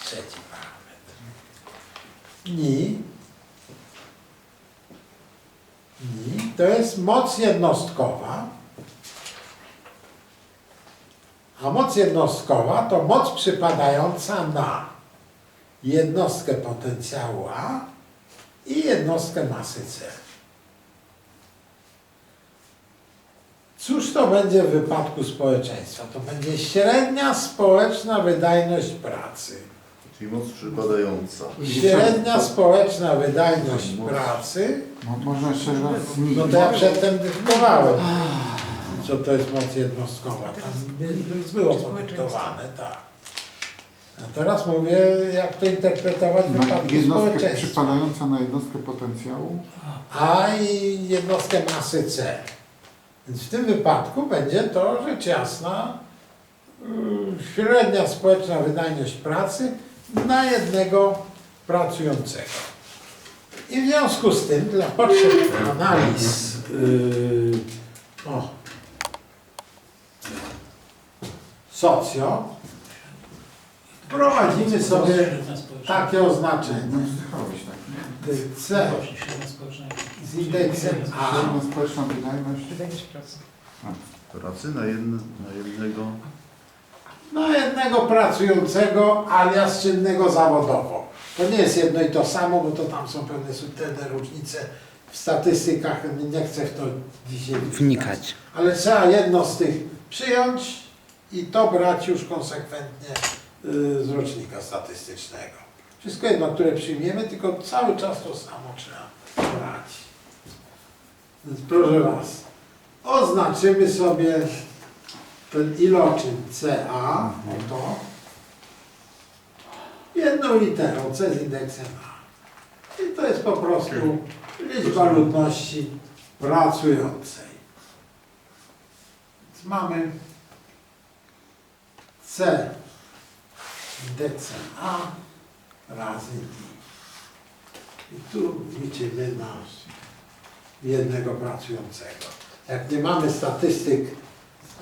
Trzeci parametr. Ni. Ni to jest moc jednostkowa. A moc jednostkowa to moc przypadająca na jednostkę potencjału A i jednostkę masy C. Cóż to będzie w wypadku społeczeństwa? To będzie średnia społeczna wydajność pracy. Czyli moc przypadająca. Średnia społeczna wydajność pracy, Mo- Można jeszcze raz zmienić. no to ja przedtem dyktowałem, co to jest moc jednostkowa. Tam by- było podyktowane, tak. A teraz mówię, jak to interpretować w Na wypadku społeczeństwa. przypadająca na jednostkę potencjału. A i jednostkę masy C. Więc w tym wypadku będzie to rzecz jasna mm, średnia społeczna wydajność pracy na jednego pracującego. I w związku z tym dla potrzeb analiz yy, o, socjo prowadzimy sobie takie oznaczenie. No słychałeś tak, z indeksem A społeczna wydajność. Pracy. Pracy na, jedno, na jednego. na jednego pracującego alias czynnego zawodowo. To nie jest jedno i to samo, bo to tam są pewne subtelne różnice w statystykach, nie chcę w to dzisiaj Wnikać. Ale trzeba jedno z tych przyjąć i to brać już konsekwentnie z rocznika statystycznego. Wszystko jedno, które przyjmiemy, tylko cały czas to samo trzeba brać. Więc proszę Was, oznaczymy sobie ten iloczyn CA, oto, jedną literą, C z indeksem A. I to jest po prostu liczba ludności pracującej. Więc mamy C indeksem A razy I. I tu liczymy na jednego pracującego. Jak nie mamy statystyk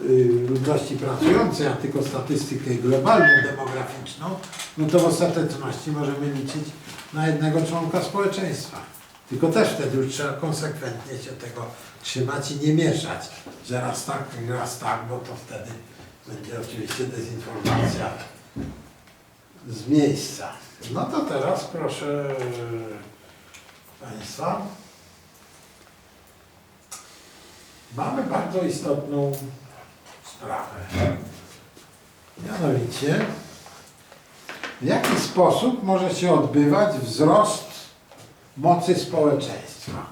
y, ludności pracującej, a tylko statystykę globalną, demograficzną, no to w ostateczności możemy liczyć na jednego członka społeczeństwa. Tylko też wtedy już trzeba konsekwentnie się tego trzymać i nie mieszać, że raz tak, raz tak, bo to wtedy będzie oczywiście dezinformacja z miejsca. No to teraz proszę Państwa. Mamy bardzo istotną sprawę. Mianowicie, w jaki sposób może się odbywać wzrost mocy społeczeństwa?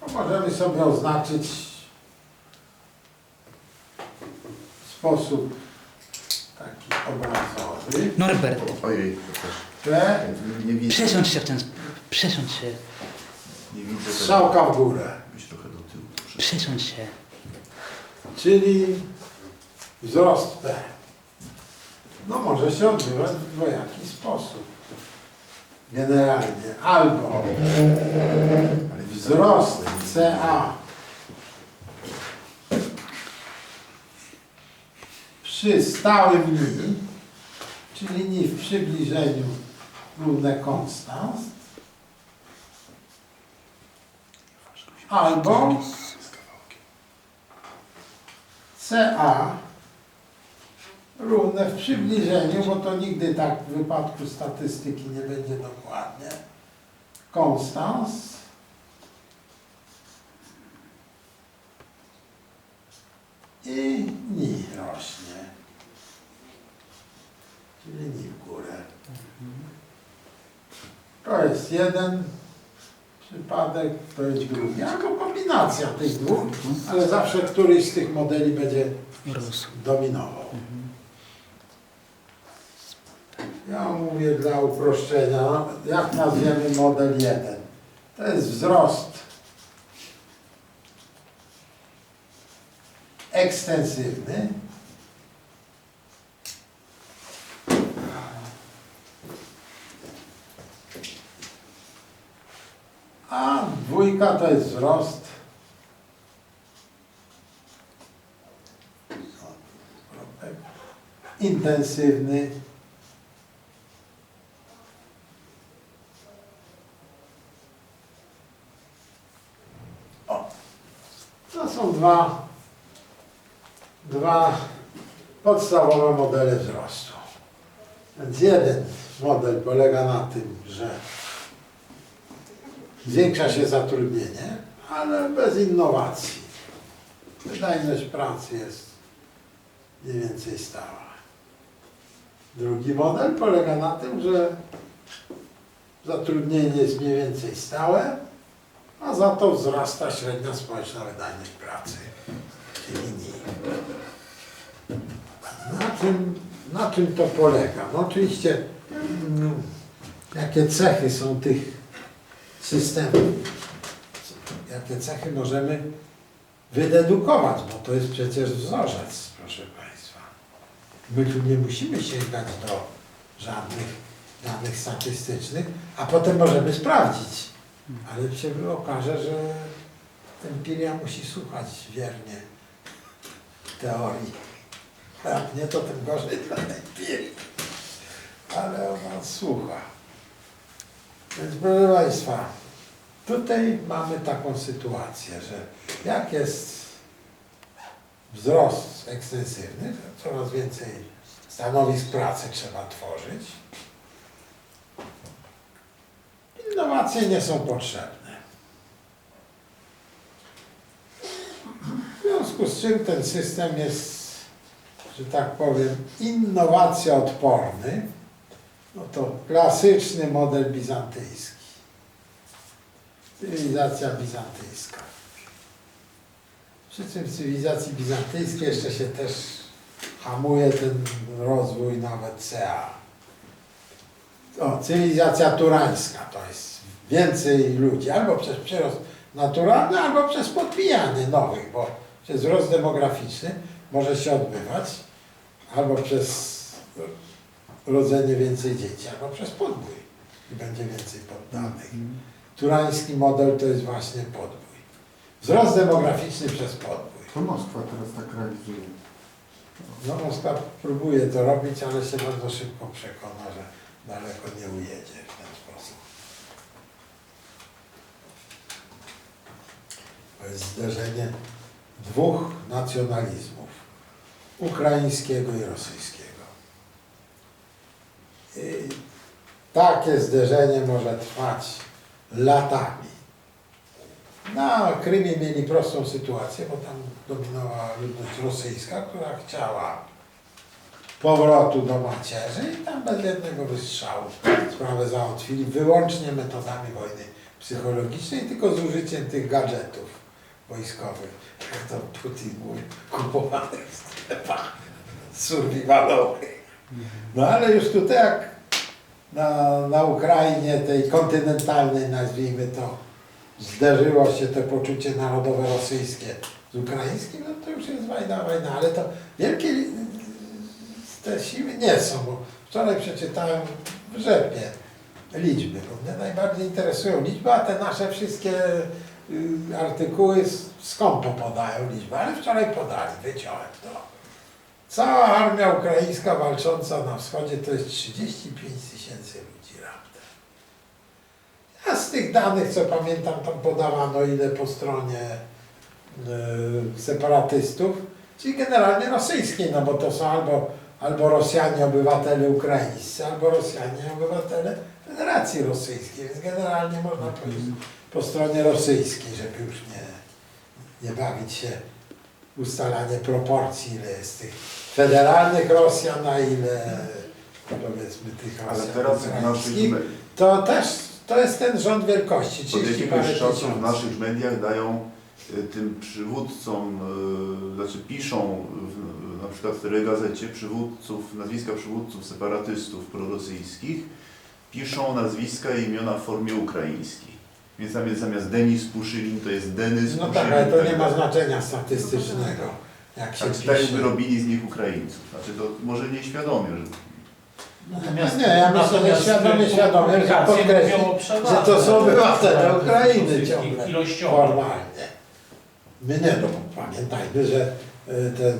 No, możemy sobie oznaczyć sposób taki obrazowy. Norbert, Ojej, to też. Te Nie, nie widzę. przesiądź się w ten... Przesiądź się. Nie widzę tego. strzałka w górę. Być trochę do tyłu. Przesiądź się. czyli wzrost P. No może się odbywać w dwojaki sposób. Generalnie albo Ale wzrost CA przy stałym ni, czyli ni w przybliżeniu równe konstans, albo CA równe w przybliżeniu, bo to nigdy tak w wypadku statystyki nie będzie dokładnie. Konstans i ni rośnie. Czyli ni w górę. To jest jeden przypadek, to jest drugi. Albo kombinacja tych dwóch, ale zawsze któryś z tych modeli będzie dominował. Ja mówię dla uproszczenia, jak nazwiemy model 1? To jest wzrost ekstensywny. A dwójka to jest wzrost intensywny. O, to są dwa, dwa podstawowe modele wzrostu. Więc jeden model polega na tym, że zwiększa się zatrudnienie, ale bez innowacji. Wydajność pracy jest mniej więcej stała. Drugi model polega na tym, że zatrudnienie jest mniej więcej stałe, a za to wzrasta średnia społeczna wydajność pracy w tej linii. Na czym, na czym to polega? No oczywiście, mm, jakie cechy są tych systemów, jakie cechy możemy wydedukować, bo to jest przecież wzorzec, proszę Państwa. My tu nie musimy sięgać do żadnych danych statystycznych, a potem możemy sprawdzić. Ale się okaże, że empiria musi słuchać wiernie teorii. Jak nie, to tym gorzej dla empirii. Ale ona słucha. Więc proszę Państwa, tutaj mamy taką sytuację, że jak jest wzrost ekstensywny, to coraz więcej stanowisk pracy trzeba tworzyć. Innowacje nie są potrzebne. W związku z czym ten system jest, że tak powiem, innowacjoodporny. No to klasyczny model bizantyjski. Cywilizacja bizantyjska. Przy czym w cywilizacji bizantyjskiej jeszcze się też hamuje ten rozwój nawet CA. O, cywilizacja turańska to jest więcej ludzi, albo przez przyrost naturalny, albo przez podbijanie nowych, bo przez wzrost demograficzny może się odbywać albo przez rodzenie więcej dzieci, albo przez podbój i będzie więcej poddanych. Turański model to jest właśnie podbój. Wzrost demograficzny przez podbój. To Moskwa teraz tak realizuje. No Moskwa próbuje to robić, ale się bardzo szybko przekona, że daleko nie ujedzie w ten sposób. To jest zderzenie dwóch nacjonalizmów. Ukraińskiego i rosyjskiego. I takie zderzenie może trwać latami. Na Krymie mieli prostą sytuację, bo tam dominowała ludność rosyjska, która chciała powrotu do macierzy i tam bez jednego wystrzału sprawę załatwili wyłącznie metodami wojny psychologicznej, tylko z użyciem tych gadżetów wojskowych, jak to Putin mówi, kupowanych w sklepach survivalowych. No ale już tutaj jak na, na Ukrainie, tej kontynentalnej nazwijmy to, zderzyło się to poczucie narodowe rosyjskie z ukraińskim, no to już jest wojna, wojna, ale to wielkie te siły nie są, bo wczoraj przeczytałem w rzepie liczby, bo mnie najbardziej interesują liczby, a te nasze wszystkie y, artykuły skąpo podają liczby, ale wczoraj podali, wyciąłem to. Cała armia ukraińska walcząca na wschodzie to jest 35 tysięcy ludzi raptem. A z tych danych, co pamiętam, tam podawano ile po stronie y, separatystów, czyli generalnie rosyjskiej, no bo to są albo, albo Rosjanie obywatele ukraińscy, albo Rosjanie obywatele Federacji Rosyjskiej, więc generalnie można powiedzieć po stronie rosyjskiej, żeby już nie, nie bawić się ustalanie proporcji, ile jest tych federalnych Rosjan, a ile powiedzmy tych Ale Rosjan teraz w naszych, me- To też to jest ten rząd wielkości, od 30 jakiegoś parę czasu w tysięcy. naszych mediach dają y, tym przywódcom, y, znaczy piszą w, na przykład w tej gazecie przywódców, nazwiska przywódców separatystów prorosyjskich, piszą nazwiska i imiona w formie ukraińskiej. Więc tam jest zamiast Denis Puszylin, to jest Denys No Puszylin. tak, ale to tak nie ma dalej. znaczenia statystycznego, jak się Tak, pisze. tak jakby robili z nich Ukraińców. Znaczy to może nieświadomie, że Natomiast nie, ja myślę, że Natomiast świadomie, świadomie, że publikacje podkreślić, mówią o przewadze. że to są obywatele Ukrainy ciągle, Ilościowo. formalnie. My nie, no bo pamiętajmy, że y, te y,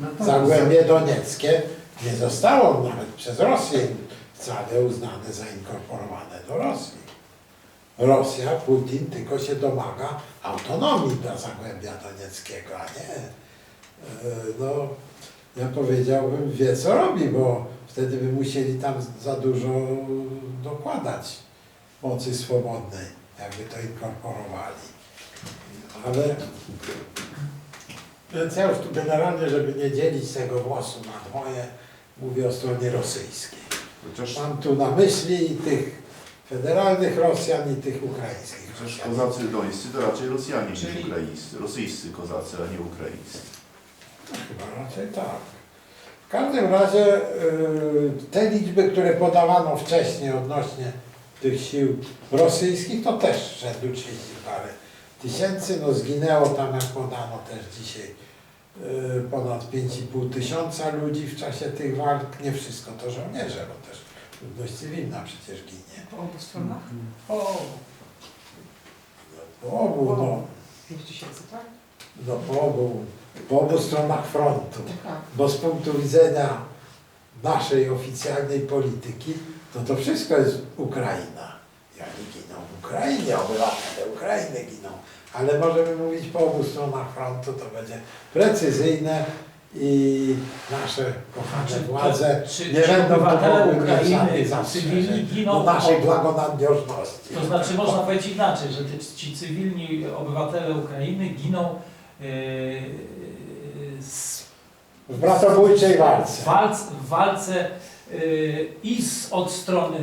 No tak, Zagłębie Donieckie nie zostało nawet przez Rosję wcale uznane za inkorporowane do Rosji. Rosja, Putin tylko się domaga autonomii dla Zagłębia Donieckiego, a nie, e, no, ja powiedziałbym, wie co robi, bo wtedy by musieli tam za dużo dokładać mocy swobodnej, jakby to inkorporowali. Ale więc ja już tu generalnie, żeby nie dzielić tego włosu na dwoje, mówię o stronie rosyjskiej. Chociaż, Mam tu na myśli i tych federalnych Rosjan i tych ukraińskich chociaż Rosjan. kozacy dońscy to raczej Rosjanie niż Czyli- ukraińscy. Rosyjscy kozacy, a nie ukraińscy. No, Chyba raczej tak. W każdym razie y, te liczby, które podawano wcześniej odnośnie tych sił rosyjskich, to też rzędu 30 parę tysięcy. No zginęło tam, jak podano też dzisiaj, y, ponad 5,5 tysiąca ludzi w czasie tych walk. Nie wszystko to żołnierze, bo też ludność cywilna przecież ginie. Po obu stronach? O, po obu, no, 5 tysięcy, tak? no, po obu, po obu stronach frontu. Tak. Bo z punktu widzenia naszej oficjalnej polityki, no to wszystko jest Ukraina. I oni giną w Ukrainie, obywatele Ukrainy giną. Ale możemy mówić po obu stronach frontu, to będzie precyzyjne i nasze kochane Czy to- władze czy- nie czy będą obywatele mogły mieć Ukrainy cywilni giną do naszej blagonadiożności. To znaczy można powiedzieć inaczej, że te, ci cywilni obywatele Ukrainy giną yy, z, W bratobójczej walce. w, walc, w walce yy, i z, od strony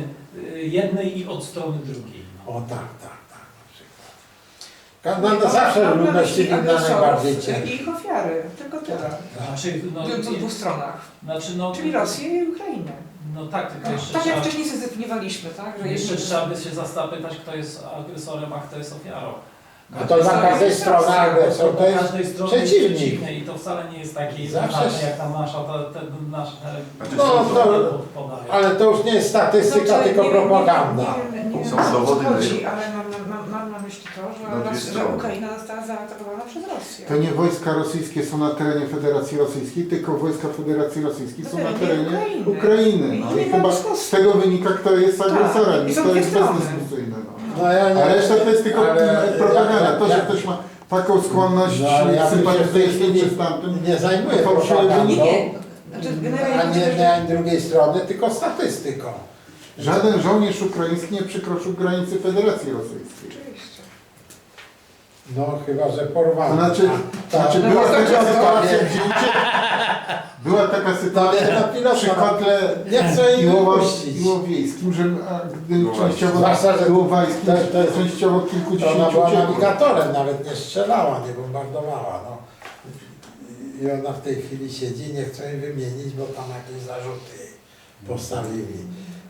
yy, jednej i od strony drugiej. O tak, tak, tak, na przykład. Ka- No, zawsze ludność cywilna najbardziej I cierpi. ich ofiary, tylko tyle. Tak. Znaczy, no, W po dwóch stronach. znaczy, no, Czyli Rosję i Ukrainę. No tak, tylko jeszcze, Tak jak trzeba, wcześniej zdefiniowaliśmy, tak? Że jeszcze jedni- trzeba by się zapytać, kto jest agresorem, a kto jest ofiarą. No to dla każdej strony agresor to jest każdej przeciwnik. jest i to wcale nie jest taki Zawsze jak tam nasza, ta, te, nasze Znaczy, No, to- podaje. Ale to już nie jest statystyka, Znaczy, tylko nie wiem, propaganda. Nie, wiem, nie, wiem, Są o dowody na- chodzi, ale mam, na- mam, mam na myśli to, Na że, dwie Ros- że strony. Ukraina została zaatakowana przez Rosję. To nie wojska rosyjskie są na terenie Federacji Rosyjskiej, tylko wojska Federacji Rosyjskiej są na terenie Ukrainy. Ukrainy. No. I chyba z tego wynika, kto jest Tak, agresorem. i to dwie jest bezdyskusyjne. No. Ja nie, A reszta to jest tylko ale propaganda. ja- To, że ja- ktoś ma taką skłonność No, ja bym się w tej sympatyzuje z tym chwili czy z tamtym. nie zajmuję Fałszywe propagandą. Nie, nie. Znaczy, generalnie Ani to, jednej, ani drugiej strony, tylko statystyką. Żaden żołnierz ukraiński nie przekroczył granicy Federacji Rosyjskiej. Oczywiście. No chyba, że porwano. To znaczy, znaczy no, była to taka sytuacja, to- gdzie taka sytuacja na przy kotle Nie. Iłowiejskim, że a, gdy Iłowiejskim. częściowo Zwłaszcza, że Iłowajskim, to- to jest- częściowo To ona kilkudziesięciu była uciekło. nawigatorem, nawet nie strzelała, nie bombardowała. No. I ona w tej chwili siedzi, nie chcą jej wymienić, bo tam jakieś zarzuty jej postawili.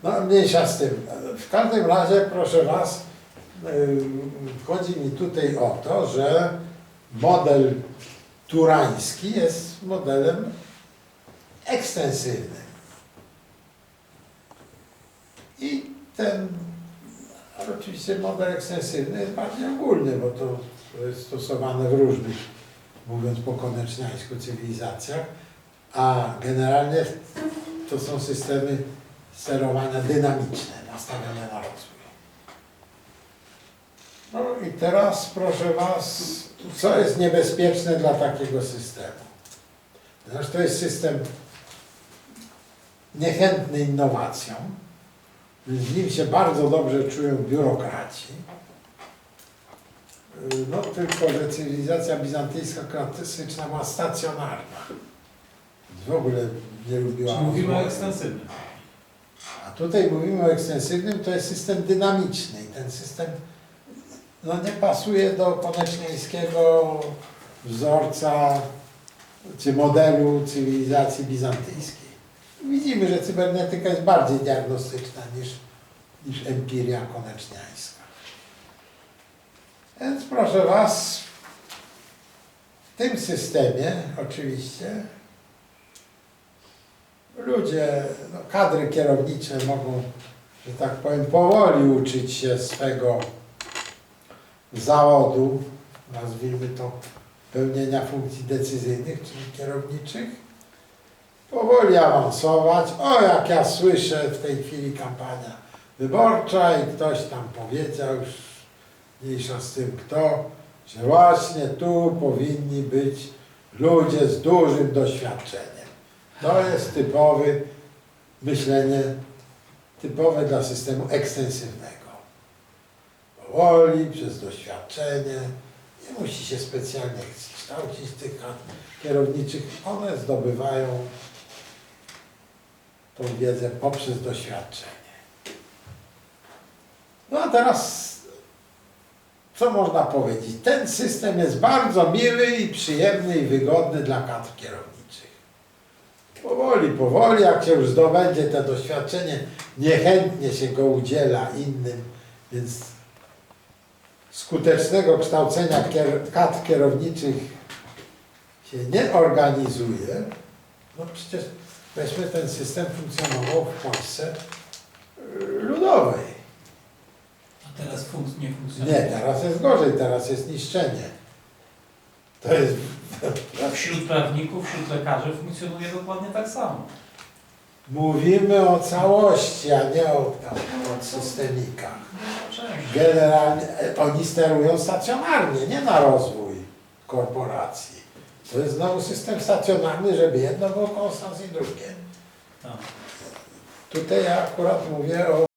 No mniejsza z tym. W każdym razie, proszę Was, yy, chodzi mi tutaj o to, że model turański jest modelem ekstensywnym. I ten, oczywiście model ekstensywny jest bardziej ogólny, bo to jest stosowane w różnych, mówiąc po koneczniańsku, cywilizacjach, a generalnie to są systemy sterowania dynamiczne, nastawione na rozwój. No i teraz proszę Was, co jest niebezpieczne dla takiego systemu? Ponieważ to jest system niechętny innowacjom, w nim się bardzo dobrze czują biurokraci. No tylko, że cywilizacja bizantyjska klasyczna była stacjonarna. W ogóle nie lubiła Czy mówimy o ekstensywnym? A tutaj mówimy o ekstensywnym, to jest system dynamiczny i ten system no, nie pasuje do konecznieńskiego wzorca czy modelu cywilizacji bizantyjskiej. Widzimy, że cybernetyka jest bardziej diagnostyczna niż, niż empiria koneczniańska. Więc proszę Was, w tym systemie oczywiście ludzie, no, kadry kierownicze mogą, że tak powiem, powoli uczyć się swego zawodu, nazwijmy to, pełnienia funkcji decyzyjnych, czyli kierowniczych. Powoli awansować. O, jak ja słyszę w tej chwili kampania wyborcza i ktoś tam powiedział, już mniejsza z tym kto, że właśnie tu powinni być ludzie z dużym doświadczeniem. To jest typowy myślenie, typowe dla systemu ekstensywnego. Powoli, przez doświadczenie, nie musi się specjalnie kształcić tych kierowniczych, one zdobywają tą wiedzę poprzez doświadczenie. No a teraz, co można powiedzieć? Ten system jest bardzo miły i przyjemny i wygodny dla kadr kierowniczych. Powoli, powoli, jak się już zdobędzie to doświadczenie, niechętnie się go udziela innym, więc skutecznego kształcenia kadr kierowniczych się nie organizuje, no przecież weźmy ten system funkcjonował w Polsce y, ludowej. A teraz funk nie funkcjonuje. Nie, teraz jest gorzej, teraz jest niszczenie. To jest Wśród prawników, wśród lekarzy funkcjonuje dokładnie tak samo. Mówimy o całości, a nie o, tam, o systemikach. Generalnie e, oni sterują stacjonarnie, nie na rozwój korporacji. To jest znowu system stacjonarny, żeby jedno było konstans i drugie. Tak. Tutaj ja akurat mówię o